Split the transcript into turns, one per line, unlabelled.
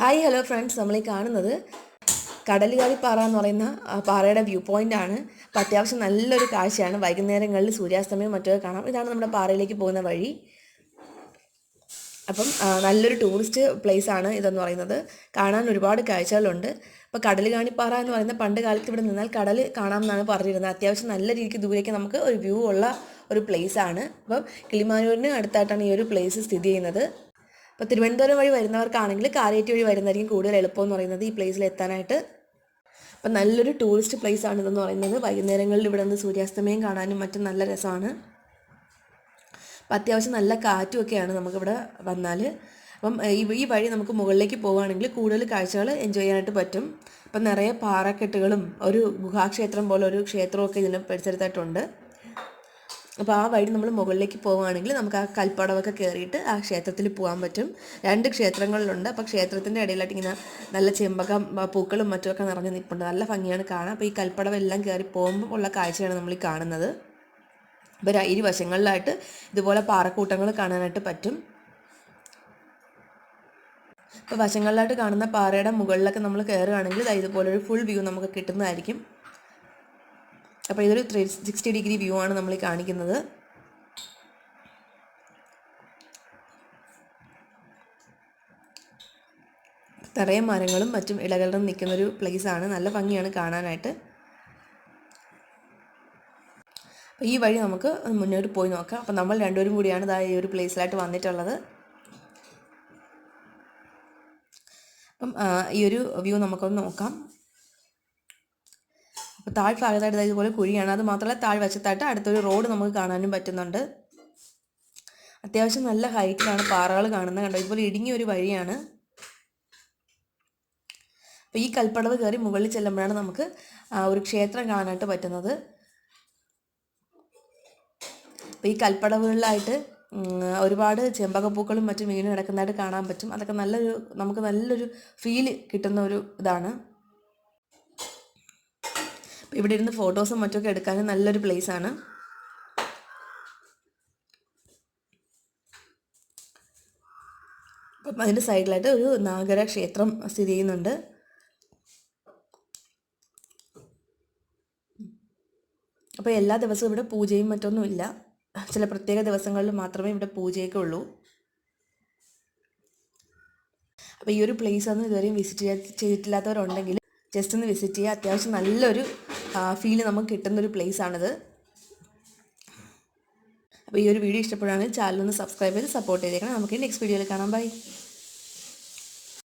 Hi hello friends നമ്മൾ ഈ കാണുന്നത് കടലുകാരിപ്പാറ എന്ന് പറയുന്ന പാറയുടെ വ്യൂ പോയിന്റ് ആണ്. അപ്പോൾ അത്യാവശ്യം നല്ലൊരു കാഴ്ചയാണ്. വൈകുന്നേരങ്ങളിൽ സൂര്യാസ്തമയം മറ്റൊക്കെ കാണാം. ഇതാണ് നമ്മുടെ പാറയിലേക്ക് പോകുന്ന വഴി. അപ്പം നല്ലൊരു ടൂറിസ്റ്റ് പ്ലേസ് ആണ് ഇതെന്ന് പറയുന്നത്. കാണാൻ ഒരുപാട് കാഴ്ചകളുണ്ട്. അപ്പോൾ കടലുകാണിപ്പാറ എന്ന് പറയുന്ന പണ്ട് കാലത്ത് ഇവിടെ നിന്നാൽ കടൽ കാണാമെന്നാണ് പറഞ്ഞിരുന്നത്. അത്യാവശ്യം നല്ല രീതിക്ക് ദൂരേക്ക് നമുക്ക് ഒരു വ്യൂ ഉള്ള ഒരു പ്ലേസ് ആണ്. അപ്പം കിളിമാനൂരിന് അടുത്തായിട്ടാണ് ഈ ഒരു പ്ലേസ് സ്ഥിതി ചെയ്യുന്നത്. അപ്പോൾ തിരുവനന്തപുരം വഴി വരുന്നവർക്കാണെങ്കിൽ കാരേറ്റ് വഴി വരുന്നതായിരിക്കും കൂടുതൽ എളുപ്പം എന്ന് പറയുന്നത് ഈ പ്ലേസിൽ എത്താനായിട്ട്. അപ്പം നല്ലൊരു ടൂറിസ്റ്റ് പ്ലേസ് ആണ് ഇതെന്ന് പറയുന്നത്. വൈകുന്നേരങ്ങളിൽ ഇവിടെ നിന്ന് സൂര്യാസ്തമയം കാണാനും മറ്റും നല്ല രസമാണ്. അപ്പം അത്യാവശ്യം നല്ല കാറ്റും ഒക്കെയാണ് നമുക്കിവിടെ വന്നാൽ. അപ്പം ഈ ഈ വഴി നമുക്ക് മുകളിലേക്ക് പോവുകയാണെങ്കിൽ കൂടുതൽ കാഴ്ചകൾ എൻജോയ് ചെയ്യാനായിട്ട് പറ്റും. അപ്പം നിറയെ പാറക്കെട്ടുകളും ഒരു ഗുഹാക്ഷേത്രം പോലെ ഒരു ക്ഷേത്രമൊക്കെ ഇതിന് പരിസരത്തായിട്ടുണ്ട്. അപ്പോൾ ആ വഴി നമ്മൾ മുകളിലേക്ക് പോവുകയാണെങ്കിൽ നമുക്ക് ആ കൽപ്പടവൊക്കെ കയറിയിട്ട് ആ ക്ഷേത്രത്തിൽ പോകാൻ പറ്റും. രണ്ട് ക്ഷേത്രങ്ങളിലുണ്ട്. അപ്പോൾ ക്ഷേത്രത്തിന്റെ ഇടയിലായിട്ട് ഇങ്ങനെ നല്ല ചെമ്പക പൂക്കളും മറ്റുമൊക്കെ നിറഞ്ഞു നിൽപ്പുണ്ട് നല്ല ഭംഗിയാണ് കാണാൻ. അപ്പോൾ ഈ കൽപ്പടവെല്ലാം കയറി പോകുമ്പോൾ ഉള്ള കാഴ്ചയാണ് നമ്മൾ ഈ കാണുന്നത്. അപ്പോൾ ഇരുവശങ്ങളിലായിട്ട് ഇതുപോലെ പാറക്കൂട്ടങ്ങൾ കാണാനായിട്ട് പറ്റും. ഇപ്പോൾ വശങ്ങളിലായിട്ട് കാണുന്ന പാറയുടെ മുകളിലൊക്കെ നമ്മൾ കയറുകയാണെങ്കിൽ ഇതുപോലൊരു ഫുൾ വ്യൂ നമുക്ക് കിട്ടുന്നതായിരിക്കും. അപ്പോൾ ഇതൊരു ത്രീ സിക്സ്റ്റി ഡിഗ്രി വ്യൂ ആണ് നമ്മൾ കാണിക്കുന്നത്. നിറയെ മരങ്ങളും മറ്റും ഇലകളും നിൽക്കുന്നൊരു പ്ലേസാണ് നല്ല ഭംഗിയാണ് കാണാനായിട്ട്. ഈ വഴി നമുക്ക് മുന്നോട്ട് പോയി നോക്കാം. അപ്പോൾ നമ്മൾ രണ്ടുപേരും കൂടിയാണ് ഇതാ ഈ ഒരു പ്ലേസിലായിട്ട് വന്നിട്ടുള്ളത്. അപ്പം ഈ ഒരു വ്യൂ നമുക്കൊന്ന് നോക്കാം. താഴ്ഭാഗത്തായിട്ട് ഇതുപോലെ കുഴിയാണ്. അത് മാത്രമല്ല താഴ്വശത്തായിട്ട് അടുത്തൊരു റോഡ് നമുക്ക് കാണാനും പറ്റുന്നുണ്ട്. അത്യാവശ്യം നല്ല ഹൈറ്റിലാണ് പാറകൾ കാണുന്നത് കണ്ടോ? ഇതുപോലെ ഇടുങ്ങിയ ഒരു വഴിയാണ്. അപ്പോൾ ഈ കൽപ്പടവ് കയറി മുകളിൽ ചെല്ലുമ്പോഴാണ് നമുക്ക് ഒരു ക്ഷേത്രം കാണാനായിട്ട് പറ്റുന്നത്. അപ്പോൾ ഈ കൽപ്പടവുകളിലായിട്ട് ഒരുപാട് ചെമ്പകപ്പൂക്കളും മറ്റും വീണ് കിടക്കുന്നതായിട്ട് കാണാൻ പറ്റും. അതൊക്കെ നല്ലൊരു നമുക്ക് നല്ലൊരു ഫീൽ കിട്ടുന്ന ഒരു ഇതാണ്. ഇവിടെ ഇരുന്ന് ഫോട്ടോസും മറ്റൊക്കെ എടുക്കാനും നല്ലൊരു പ്ലേസ് ആണ്. അപ്പം അതിന്റെ സൈഡിലായിട്ട് ഒരു നാഗര ക്ഷേത്രം സ്ഥിതി ചെയ്യുന്നുണ്ട്. അപ്പോൾ എല്ലാ ദിവസവും ഇവിടെ പൂജയും മറ്റൊന്നും ഇല്ല. ചില പ്രത്യേക ദിവസങ്ങളിൽ മാത്രമേ ഇവിടെ പൂജയൊക്കെ ഉള്ളൂ. അപ്പോൾ ഈ ഒരു പ്ലേസ് ഒന്നും ഇതുവരെയും വിസിറ്റ് ചെയ്തിട്ടില്ലാത്തവരുണ്ടെങ്കിൽ ജസ്റ്റ് ഒന്ന് വിസിറ്റ് ചെയ്യുക അത്യാവശ്യം നല്ലൊരു ഫീൽ നമുക്ക് കിട്ടുന്നൊരു പ്ലേസ് ആണിത്. അപ്പോൾ ഈ ഒരു വീഡിയോ ഇഷ്ടപ്പെടുകയാണെങ്കിൽ ചാനൽ ഒന്ന് സബ്സ്ക്രൈബ് ചെയ്ത് സപ്പോർട്ട് ചെയ്തേക്കണം. നമുക്ക് നെക്സ്റ്റ് വീഡിയോയിൽ കാണാം. ബൈ